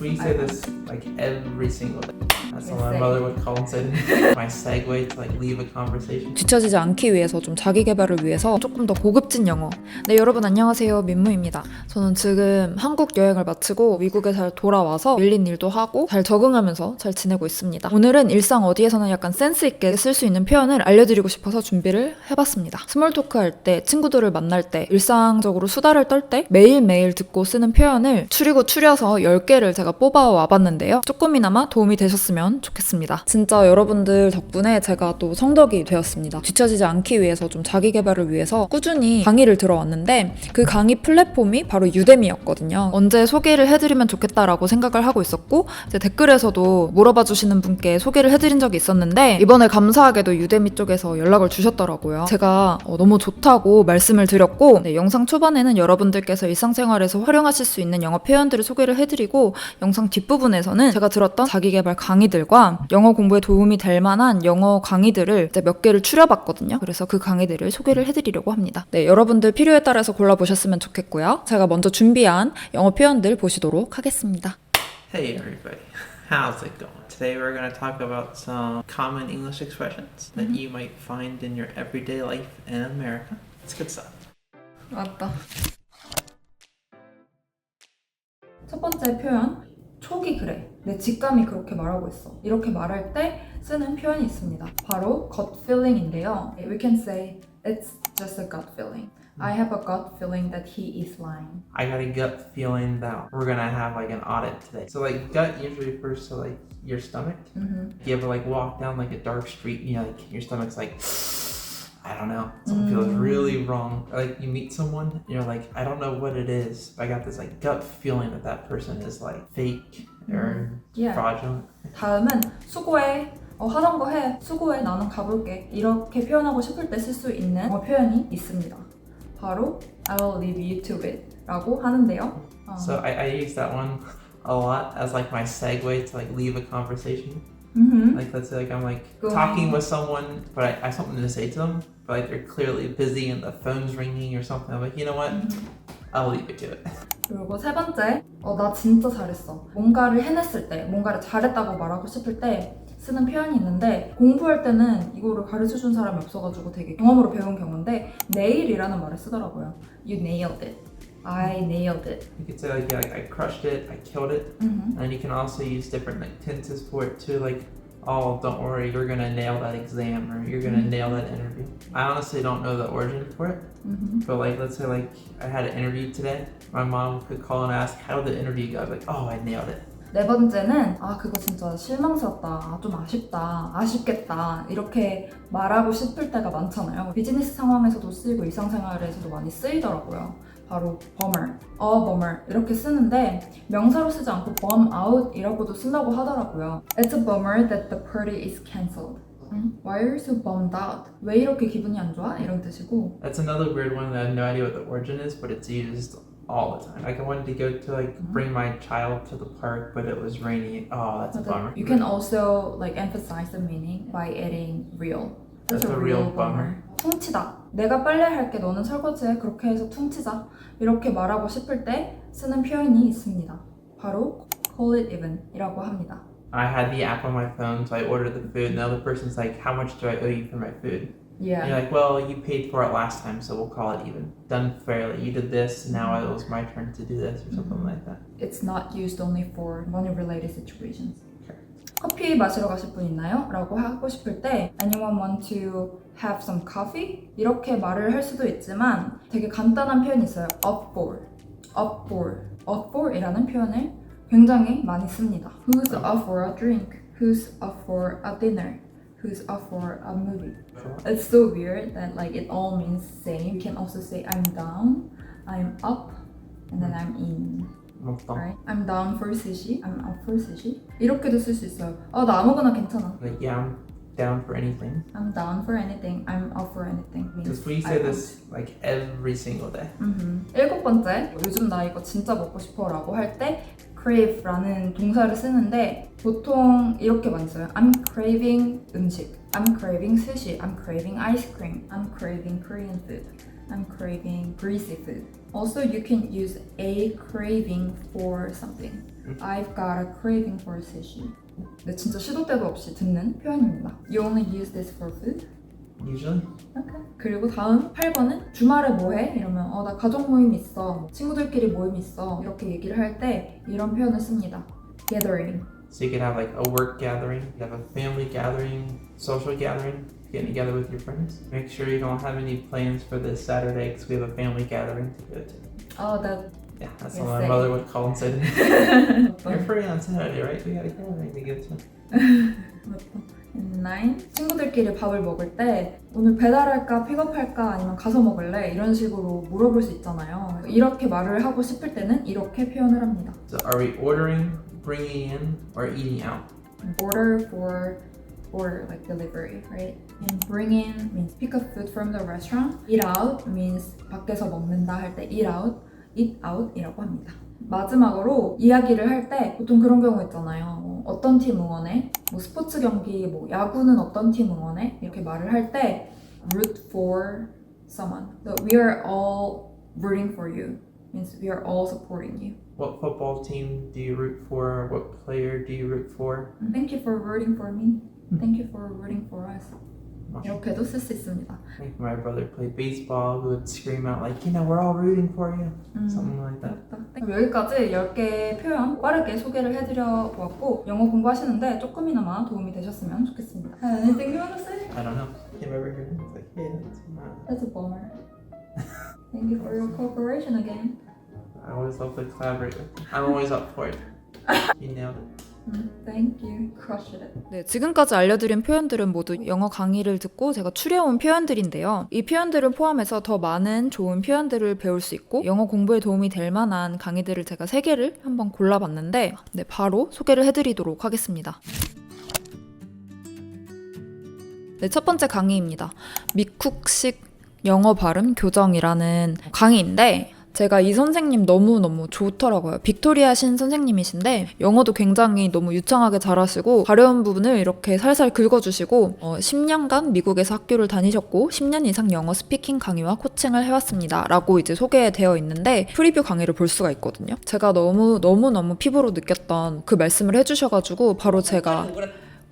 We say this like every single day. That's what my mother would call say my segue to like leave a conversation. 뒤처지지 않기 위해서 좀 자기 개발을 위해서 조금 더 고급진 영어. 네, 여러분 안녕하세요. 민무입니다. 저는 지금 한국 여행을 마치고 미국에 잘 돌아와서 밀린 일도 하고 잘 적응하면서 잘 지내고 있습니다. 오늘은 일상 어디에서나 약간 센스 있게 쓸 수 있는 표현을 알려드리고 싶어서 준비를 해봤습니다. 스몰 토크 할 때, 친구들을 만날 때, 일상적으로 수다를 떨 때 매일매일 듣고 쓰는 표현을 추리고 추려서 10개를 제가 뽑아 와 봤는데요. 조금이나마 도움이 되셨으면 좋겠습니다. 진짜 여러분들 덕분에 제가 또 성덕이 되었습니다. 뒤처지지 않기 위해서 좀 자기 개발을 위해서 꾸준히 강의를 들어왔는데 그 강의 플랫폼이 바로 유데미였거든요. 언제 소개를 해드리면 좋겠다라고 생각을 하고 있었고 댓글에서도 물어봐 주시는 분께 소개를 해드린 적이 있었는데 이번에 감사하게도 유데미 쪽에서 연락을 주셨더라고요. 제가 어, 너무 좋다고 말씀을 드렸고 네, 영상 초반에는 여러분들께서 일상생활에서 활용하실 수 있는 영어 표현들을 소개를 해드리고 영상 뒷부분에서는 제가 들었던 자기개발 강의들과 영어 공부에 도움이 될 만한 영어 강의들을 이제 몇 개를 추려봤거든요. 그래서 그 강의들을 소개를 해드리려고 합니다. 네, 여러분들 필요에 따라서 골라보셨으면 좋겠고요. 제가 먼저 준비한 영어 표현들 보시도록 하겠습니다. Hey everybody, how's it going? Today we're going to talk about some common English expressions that you might find in your everyday life in America. It's good stuff. 맞다. 첫 번째 표현 촉이 그래. 내 직감이 그렇게 말하고 있어. 이렇게 말할 때 쓰는 표현이 있습니다. 바로 gut feeling인데요. We can say it's just a gut feeling. I have a gut feeling that he is lying. I got a gut feeling that we're gonna have like an audit today. So like gut usually refers to like your stomach. Mhm. You ever like walk down like a dark street and you know, like your stomach's like I don't know. Something feels really wrong. Or, like you meet someone and you're like, I don't know what it is. But I got this like gut feeling that that person is like fake or Yeah. fraudulent. 다음은 수고해. 어, 하던 거 해. 수고해. 나는 가볼게. 이렇게 표현하고 싶을 때 쓸 수 있는 어, 표현이 있습니다. 바로 I will leave you to it 라고 하는데요. 어, So I, I use that one a lot as like my segue to like leave a conversation. 음흠. Like let's say like I'm like Go talking with someone, but I, I have something to say to them, but like they're clearly busy and the phone's ringing or something. I'm like, you know what? I'll leave it to it. 그리고 세 번째, 어, 나 진짜 잘했어. 뭔가를 해냈을 때, 뭔가를 잘했다고 말하고 싶을 때 쓰는 표현이 있는데 공부할 때는 이거를 가르쳐 준 사람이 없어가지고 되게 경험으로 배운 경우인데 nail이라는 말을 쓰더라고요. You nailed it. I nailed it. You could say like, yeah, like I crushed it, I killed it, 음흠. and you can also use different like tenses for it too, like. Oh, don't worry, you're gonna nail that exam or you're gonna nail that interview. I honestly don't know the origin for it, 음흠. but like, let's say like I had an interview today. My mom could call and ask, "How did the interview go?" I'd be like, "Oh, I nailed it." 네 번째는 아 그거 진짜 실망스럽다 아, 좀 아쉽다 아쉽겠다 이렇게 말하고 싶을 때가 많잖아요 비즈니스 상황에서도 쓰이고 일상생활에서도 많이 쓰이더라고요 바로 bummer, a bummer 이렇게 쓰는데 명사로 쓰지 않고 bum out 이라고도 쓴다고 하더라고요 It's a bummer that the party is cancelled 응? Why are you so bummed out? 왜 이렇게 기분이 안 좋아? 이런 뜻이고 That's another weird one that I have no idea what the origin is, but it's used all the time. Like I wanted to go to like bring my child to the park, but it was raining. Oh, that's a bummer. You can also like emphasize the meaning by adding real. That's a real bummer. 퉁치다. 내가 빨래할게 너는 설거지해. 그렇게 해서 퉁치자. 이렇게 말하고 싶을 때 쓰는 표현이 있습니다. 바로 call it even이라고 합니다. I had the app on my phone, so I ordered the food, and the other person's like, "How much do I owe you for my food?" And Yeah. you're like, "Well, you paid for it last time, so we'll call it even. Done fairly. You did this, and now it was my turn to do this, or something like that." It's not used only for money-related situations. 커피 마시러 가실 분 있나요? 라고 하고 싶을 때 Anyone want to have some coffee? 이렇게 말을 할 수도 있지만 되게 간단한 표현이 있어요. up for, up for, up for 이라는 표현을 굉장히 많이 씁니다. Who's up for a drink? Who's up for a dinner? Who's up for a movie? It's so weird that like it all means same. You can also say I'm down, I'm up, and then I'm in. Like, Right? I'm down for sushi. I'm up for sushi. 이렇게도 쓸 수 있어요. 아, 나 아무거나 괜찮아. yeah, I'm down for anything. I'm down for anything. I'm up for anything. Because we I say want. this like every single day. 음흠. 일곱 번째, 요즘 나 이거 진짜 먹고 싶어라고 할 때 crave라는 동사를 쓰는데 보통 이렇게 많이 써요. I'm craving 음식. I'm craving sushi. I'm craving ice cream. I'm craving Korean food. I'm craving greasy food. Also, you can use a craving for something. I've got a craving for sushi. 네, 진짜 시도 때도 없이 듣는 표현입니다. You only use this for food? Usually. Okay. 그리고 다음 8번은 주말에 뭐해? 이러면 어 나 가족 모임 있어 뭐 친구들끼리 모임 있어 이렇게 얘기를 할 때 이런 표현을 씁니다 gathering So you could have like a work gathering, you have a family gathering, social gathering, getting together with your friends. Make sure you don't have any plans for this Saturday because we have a family gathering to go to. 어, that Yeah, that's what my same. mother would call and say. You're free on Saturday, right? We got a gathering to go to. 9 친구들끼리 밥을 먹을 때 오늘 배달할까 픽업할까 아니면 가서 먹을래 이런 식으로 물어볼 수 있잖아요 이렇게 말을 하고 싶을 때는 이렇게 표현을 합니다 So are we ordering, bringing in, or eating out? order for order like delivery, right? And bring in means pick up food from the restaurant. Eat out means 밖에서 먹는다 할 때 eat out, eat out이라고 합니다. 마지막으로 이야기를 할 때 보통 그런 경우 있잖아요. 뭐 어떤 팀 응원해? 뭐 스포츠 경기, 뭐 야구는 어떤 팀 응원해? 이렇게 말을 할 때 root for someone. So we are all rooting for you. Means we are all supporting you. What football team do you root for? What player do you root for? Thank you for rooting for me. Thank you for rooting for us. 이렇게도 쓸 수 있습니다. Think my brother played baseball, who would scream out like, you know, we're all rooting for you, 음, something like that. 그럼 여기까지 10개 표현 빠르게 소개를 해드려 보았고 영어 공부하시는데 조금이나마 도움이 되셨으면 좋겠습니다. Anything you want to say? I don't know. Came over here and was like, yeah, that's mine. That's a bummer. Thank you for your cooperation again. I always love to collaborate with you. I'm always up for it. You nailed it. 음, Thank you. Crushed it. 네, 지금까지 알려드린 표현들은 모두 영어 강의를 듣고 제가 추려온 표현들인데요. 이 표현들을 포함해서 더 많은 좋은 표현들을 배울 수 있고 영어 공부에 도움이 될 만한 강의들을 제가 3개를 한번 골라봤는데 네, 바로 소개를 해드리도록 하겠습니다. 네, 첫 번째 강의입니다. 미쿡식 영어 발음 교정이라는 강의인데 제가 이 선생님 너무너무 좋더라고요. 빅토리아 신 선생님이신데 영어도 굉장히 너무 유창하게 잘하시고 가려운 부분을 이렇게 살살 긁어주시고 어, 10년간 미국에서 학교를 다니셨고 10년 이상 영어 스피킹 강의와 코칭을 해왔습니다. 라고 이제 소개되어 있는데 프리뷰 강의를 볼 수가 있거든요. 제가 너무 너무너무 피부로 느꼈던 그 말씀을 해주셔가지고 바로 제가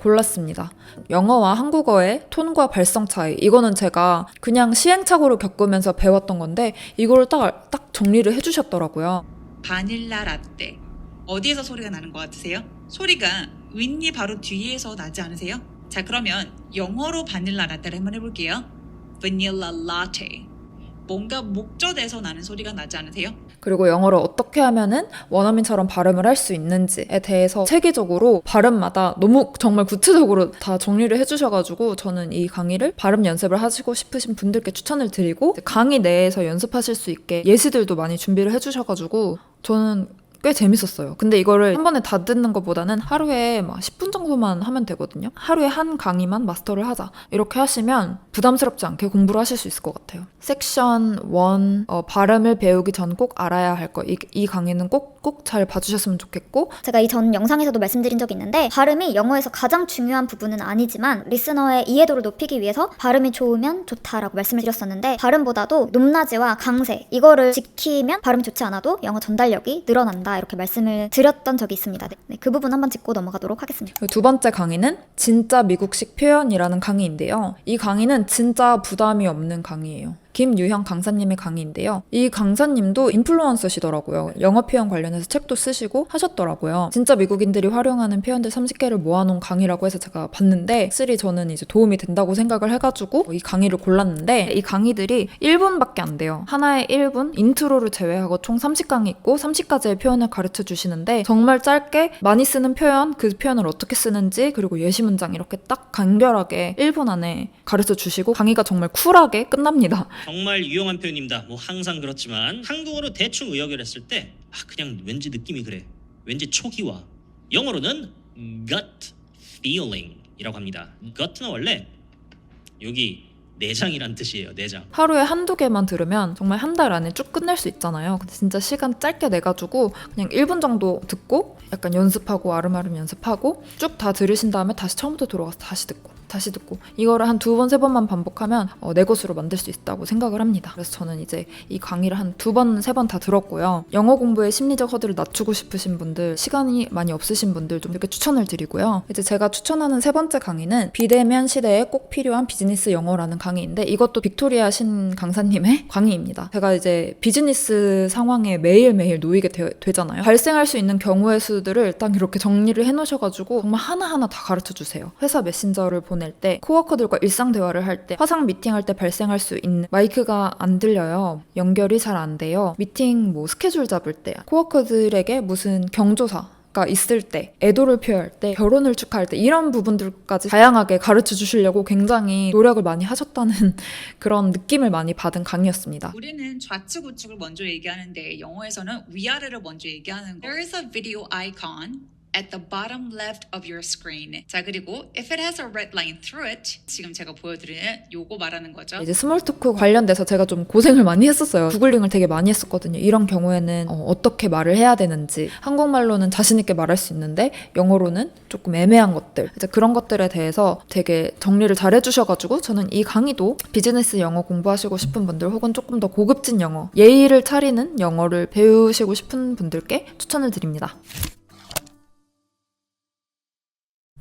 골랐습니다. 영어와 한국어의 톤과 발성 차이. 이거는 제가 그냥 시행착오를 겪으면서 배웠던 건데 이걸 딱, 딱 정리를 해주셨더라고요. 바닐라 라떼. 어디에서 소리가 나는 것 같으세요? 소리가 윗니 바로 뒤에서 나지 않으세요? 자, 그러면 영어로 바닐라 라떼를 한번 해볼게요. Vanilla latte. 뭔가 목젖에서 나는 소리가 나지 않으세요? 그리고 영어를 어떻게 하면은 원어민처럼 발음을 할 수 있는지에 대해서 체계적으로 발음마다 너무 정말 구체적으로 다 정리를 해주셔가지고 저는 이 강의를 발음 연습을 하시고 싶으신 분들께 추천을 드리고 강의 내에서 연습하실 수 있게 예시들도 많이 준비를 해주셔가지고 저는 꽤 재밌었어요. 근데 이거를 한 번에 다 듣는 것보다는 하루에 막 10분 정도만 하면 되거든요. 하루에 한 강의만 마스터를 하자. 이렇게 하시면 부담스럽지 않게 공부를 하실 수 있을 것 같아요. 섹션 1 어, 발음을 배우기 전 꼭 알아야 할 거. 이, 이 강의는 꼭꼭 잘 봐주셨으면 좋겠고 제가 이전 영상에서도 말씀드린 적이 있는데 발음이 영어에서 가장 중요한 부분은 아니지만 리스너의 이해도를 높이기 위해서 발음이 좋으면 좋다라고 말씀을 드렸었는데 발음보다도 높낮이와 강세 이거를 지키면 발음이 좋지 않아도 영어 전달력이 늘어난다 이렇게 말씀을 드렸던 적이 있습니다. 네, 네, 그 부분 한번 짚고 넘어가도록 하겠습니다. 그두 번째 강의는 진짜 미국식 표현이라는 강의인데요. 이 강의는 진짜 부담이 없는 강의예요. 김유형 강사님의 강의인데요. 이 강사님도 인플루언서시더라고요. 영어 표현 관련해서 책도 쓰시고 하셨더라고요. 진짜 미국인들이 활용하는 표현들 30개를 모아놓은 강의라고 해서 제가 봤는데 확실히 저는 이제 도움이 된다고 생각을 해가지고 이 강의를 골랐는데 이 강의들이 1분밖에 안 돼요. 하나에 1분, 인트로를 제외하고 총 30강이 있고 30가지의 표현을 가르쳐 주시는데 정말 짧게 많이 쓰는 표현, 그 표현을 어떻게 쓰는지 그리고 예시 문장 이렇게 딱 간결하게 1분 안에 가르쳐 주시고 강의가 정말 쿨하게 끝납니다. 정말 유용한 표현입니다. 뭐 항상 그렇지만 한국어로 대충 의역을 했을 때 아, 그냥 왠지 느낌이 그래. 왠지 초기화. 영어로는 gut feeling이라고 합니다. gut는 원래 여기 내장이란 뜻이에요. 내장. 하루에 한두 개만 들으면 정말 한 달 안에 쭉 끝낼 수 있잖아요. 근데 진짜 시간 짧게 내가지고 그냥 1분 정도 듣고 약간 연습하고 아름아름 연습하고 쭉 다 들으신 다음에 다시 처음부터 들어가서 다시 듣고 다시 듣고 이거를 한 두 번 세 번만 반복하면 어, 내 것으로 만들 수 있다고 생각을 합니다. 그래서 저는 이제 이 강의를 한 두 번 세 번 다 들었고요. 영어 공부의 심리적 허들을 낮추고 싶으신 분들, 시간이 많이 없으신 분들 좀 이렇게 추천을 드리고요. 이제 제가 추천하는 세 번째 강의는 비대면 시대에 꼭 필요한 비즈니스 영어라는 강의인데 이것도 빅토리아 신 강사님의 강의입니다. 제가 이제 비즈니스 상황에 매일매일 놓이게 되, 잖아요 발생할 수 있는 경우의 수들을 딱 이렇게 정리를 해 놓으셔가지고 정말 하나하나 다 가르쳐 주세요. 회사 메신저를 보낼 때, 코워커들과 일상 대화를 할 때, 화상 미팅할 때 발생할 수 있는 마이크가 안 들려요. 연결이 잘 안 돼요. 미팅 뭐 스케줄 잡을 때, 코워커들에게 무슨 경조사 가 있을 때, 애도를 표할 때, 결혼을 축하할 때 이런 부분들까지 다양하게 가르쳐 주시려고 굉장히 노력을 많이 하셨다는 그런 느낌을 많이 받은 강의였습니다. 우리는 좌측 우측을 먼저 얘기하는데 영어에서는 위아래를 먼저 얘기하는 거. There is a video icon at the bottom left of your screen. 자 그리고 if it has a red line through it, 지금 제가 보여드리는 요거 말하는 거죠. 이제 스몰 토크 관련돼서 제가 좀 고생을 많이 했었어요. 구글링을 되게 많이 했었거든요. 이런 경우에는 어, 떻게 말을 해야 되는지 한국말로는 자신 있게 말할 수 있는데 영어로는 조금 애매한 것들 이제 그런 것들에 대해서 되게 정리를 잘 해주셔가지고 저는 이 강의도 비즈니스 영어 공부하시고 싶은 분들 혹은 조금 더 고급진 영어 예의를 차리는 영어를 배우시고 싶은 분들께 추천을 드립니다.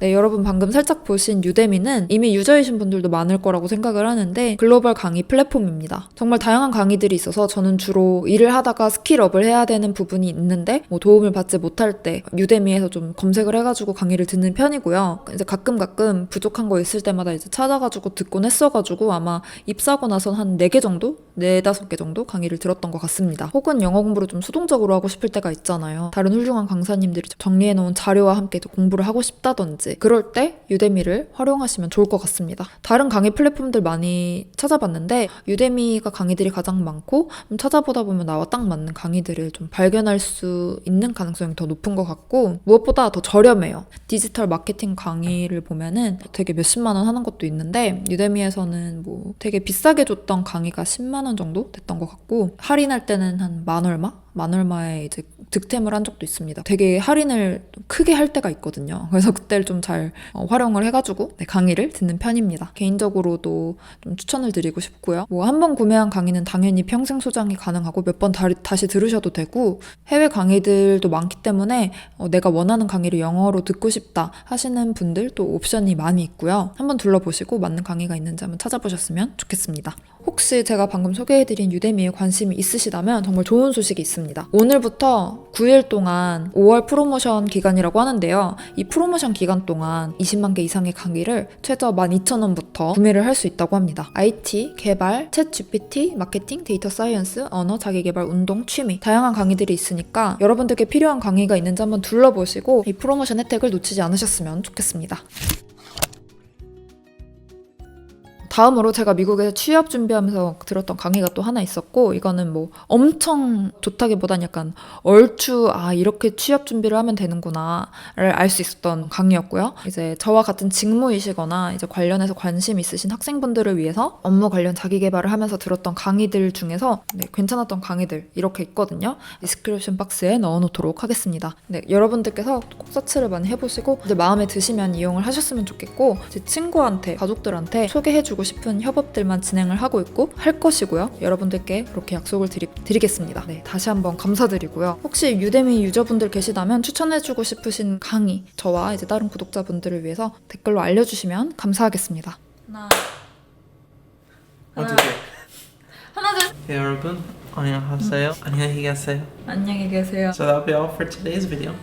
네, 여러분 방금 살짝 보신 유데미는 이미 유저이신 분들도 많을 거라고 생각을 하는데 글로벌 강의 플랫폼입니다. 정말 다양한 강의들이 있어서 저는 주로 일을 하다가 스킬업을 해야 되는 부분이 있는데 뭐 도움을 받지 못할 때 유데미에서 좀 검색을 해가지고 강의를 듣는 편이고요. 이제 가끔 가끔 부족한 거 있을 때마다 이제 찾아가지고 듣곤 했어가지고 아마 입사하고 나선 한 4개 정도? 4, 5개 정도 강의를 들었던 것 같습니다. 혹은 영어 공부를 좀 수동적으로 하고 싶을 때가 있잖아요. 다른 훌륭한 강사님들이 정리해놓은 자료와 함께 공부를 하고 싶다든지 그럴 때 유데미를 활용하시면 좋을 것 같습니다. 다른 강의 플랫폼들 많이 찾아봤는데 유데미가 강의들이 가장 많고 좀 찾아보다 보면 나와 딱 맞는 강의들을 좀 발견할 수 있는 가능성이 더 높은 것 같고 무엇보다 더 저렴해요. 디지털 마케팅 강의를 보면은 되게 몇십만 원 하는 것도 있는데 유데미에서는 뭐 되게 비싸게 줬던 강의가 10만 원 정도 됐던 것 같고 할인할 때는 한 만 얼마? 만 얼마에 이제 득템을 한 적도 있습니다. 되게 할인을 좀 크게 할 때가 있거든요. 그래서 그때를 좀 잘 활용을 해가지고 네, 강의를 듣는 편입니다. 개인적으로도 좀 추천을 드리고 싶고요. 뭐 한 번 구매한 강의는 당연히 평생 소장이 가능하고 몇 번 다시 들으셔도 되고 해외 강의들도 많기 때문에 어, 내가 원하는 강의를 영어로 듣고 싶다 하시는 분들 또 옵션이 많이 있고요. 한번 둘러보시고 맞는 강의가 있는지 한번 찾아보셨으면 좋겠습니다. 혹시 제가 방금 소개해드린 유데미에 관심이 있으시다면 정말 좋은 소식이 있습니다. 오늘부터 9일 동안 5월 프로모션 기간이라고 하는데요. 이 프로모션 기간 동안 20만 개 이상의 강의를 최저 12,000원부터 구매를 할 수 있다고 합니다. IT, 개발, 챗 GPT, 마케팅, 데이터 사이언스, 언어, 자기개발, 운동, 취미 다양한 강의들이 있으니까 여러분들께 필요한 강의가 있는지 한번 둘러보시고 이 프로모션 혜택을 놓치지 않으셨으면 좋겠습니다. 다음으로 제가 미국에서 취업 준비하면서 들었던 강의가 또 하나 있었고 이거는 뭐 엄청 좋다기보단 약간 얼추 아 이렇게 취업 준비를 하면 되는구나를 알 수 있었던 강의였고요. 이제 저와 같은 직무이시거나 이제 관련해서 관심 있으신 학생분들을 위해서 업무 관련 자기 개발을 하면서 들었던 강의들 중에서 네, 괜찮았던 강의들 이렇게 있거든요. 디스크립션 박스에 넣어놓도록 하겠습니다. 네, 여러분들께서 꼭 서치를 많이 해보시고 이제 마음에 드시면 이용을 하셨으면 좋겠고 제 친구한테 가족들한테 소개해주고 싶은 협업들만 진행을 하고 있고 할 것이고요. 여러분들께 그렇게 약속을 드리, 드리겠습니다. 네, 다시 한번 감사드리고요. 혹시 유데미 유저분들 계시다면 추천해주고 싶으신 강의 저와 이제 다른 구독자분들을 위해서 댓글로 알려주시면 감사하겠습니다. 하나, 어떻게? 하나 둘. 네, 여러분 안녕하세요. 안녕히 가세요. 안녕히 계세요. So that'll be all for today's video.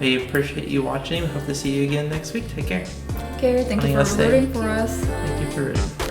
We appreciate you watching. We hope to see you again next week. Take care. Okay, thank you for rooting for us. Thank you for reading.